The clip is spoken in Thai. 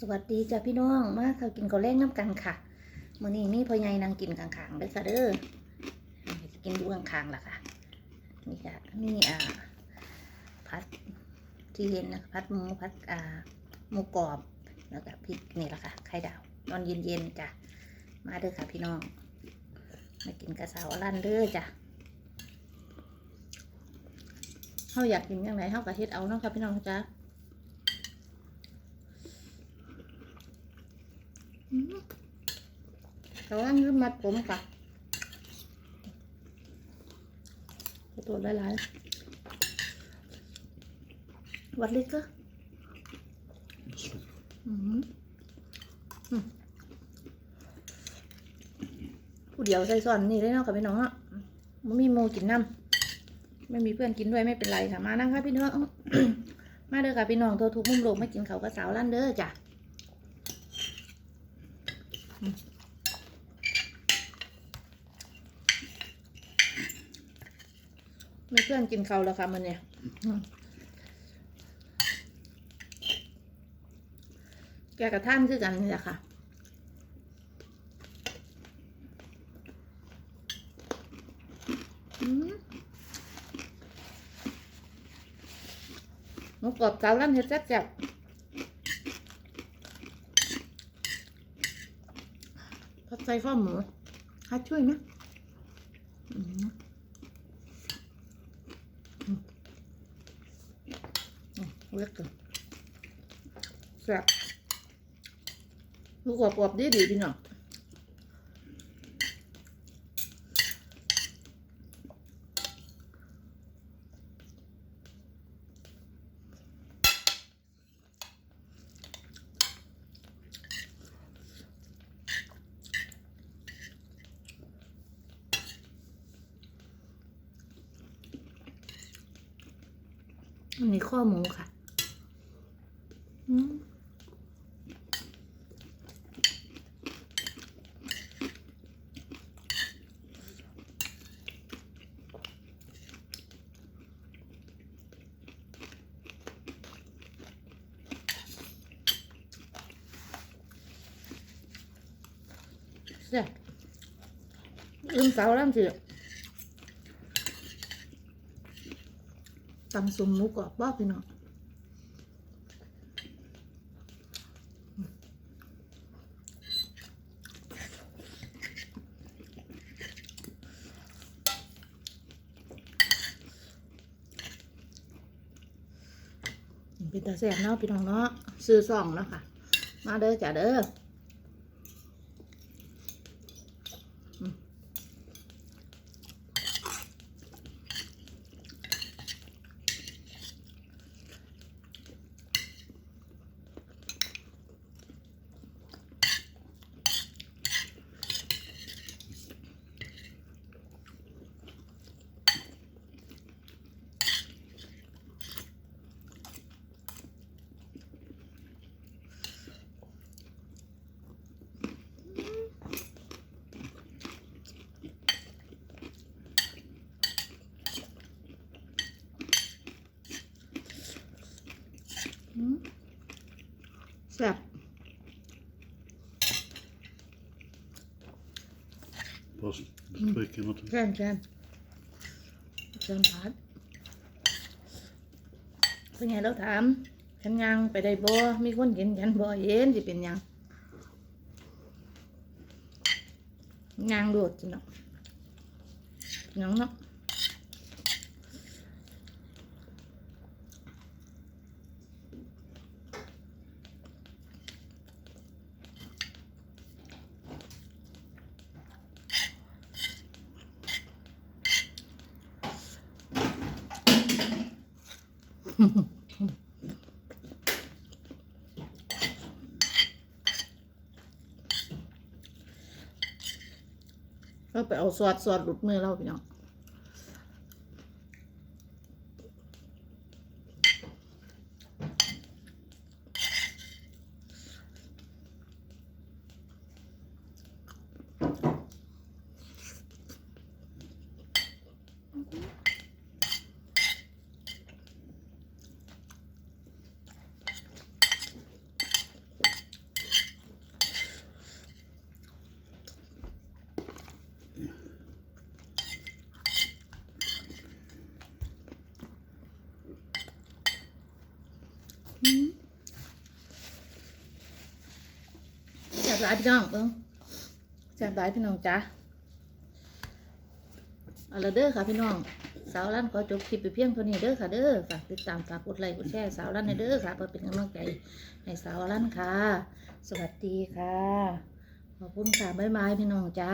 สวัสดีจ้ะพี่น้อง มาเขากินข้าวแรงน้ำกันค่ะมื้อนี้มีพ่อใหญ่นางกินขางๆเด้อค่ะเด้อกินอยู่ข้างๆล่ะค่ะ นี่ค่ะมีอ่าพัดที่เห็นนะพัดหมูพัดอ่าหมูกรอบแล้วก็พริกนี่ละค่ะไข่ดาวตอนเย็นๆจ้ะมาเด้อค่ะพี่น้องมากินกระเสาวลั่นเด้อจ้ะเขาอยากกินยังไงเขาก็เฮ็ดเอาเนาะค่ะพี่น้องจ้ะ แต่ว่านี่มัดผมค่ะตัวหลายๆวัดเล็กก็อือืมผู้เดียวใส่ซ่อนนี่เลยเนาะกับพี่น้องอะไม่มีโมกินน้ำไม่มีเพื่อนกินด้วยไม่เป็นไรค่ะมานั่งค่ะพี่น้องมาเด้อค่ะพี่น้องตัวทุกมุมโลกไม่กินเขาก็สาวลั่นเด้อจ้ะ ไม่เพื่อนกินเขาแล้วค่ะมันเนี่ยแกกับท่านคือกันนี่แหละค่ะหมูกรอบสาวลั่นเฮ็ดแซ่บๆผัด ใส่ข้าวหมูฮัดช่วยไหมเล็กกันแซ่บลูกกรอบๆดีดีพี่น้อง อันนี้ข้อหมูค่ะอืมแซ่บลืมเสาแล้วสิ ตำสมหมูกรอบบ้าพี่น้องเป็นตาแซ่บเนาะพี่น้องเนาะซื้อซองเนาะค่ะ มาเด้อจ้ะเด้อ แซ่บ Pas bespreken wat แซ่บแซ่บแซ่บพัดเป็นไงเราถามฉันยังไปได้บ่มีคนเห็นฉันบ่เห็นสิเป็นหยังยังโดดจิเนาะหยังเนาะ เราไปเอาสวดสวดหลุดมือเราพี่น้อง บหลายพี่น้องเบิ้งแซ่บหลายพี่น้องจ้าเอาละเด้อค่ะพี่น้อง สาวรันขอจบคลิปไปเพียงเท่านี้เด้อค่ะเด้อฝากติดตามฝากกดไลค์กดแชร์สาวรันในเด้อค่ะเพื่อเป็นกำลังใจให้สาวรันค่ะ สวัสดีค่ะ ขอบคุณค่ะบ๊ายบายพี่น้องจ้า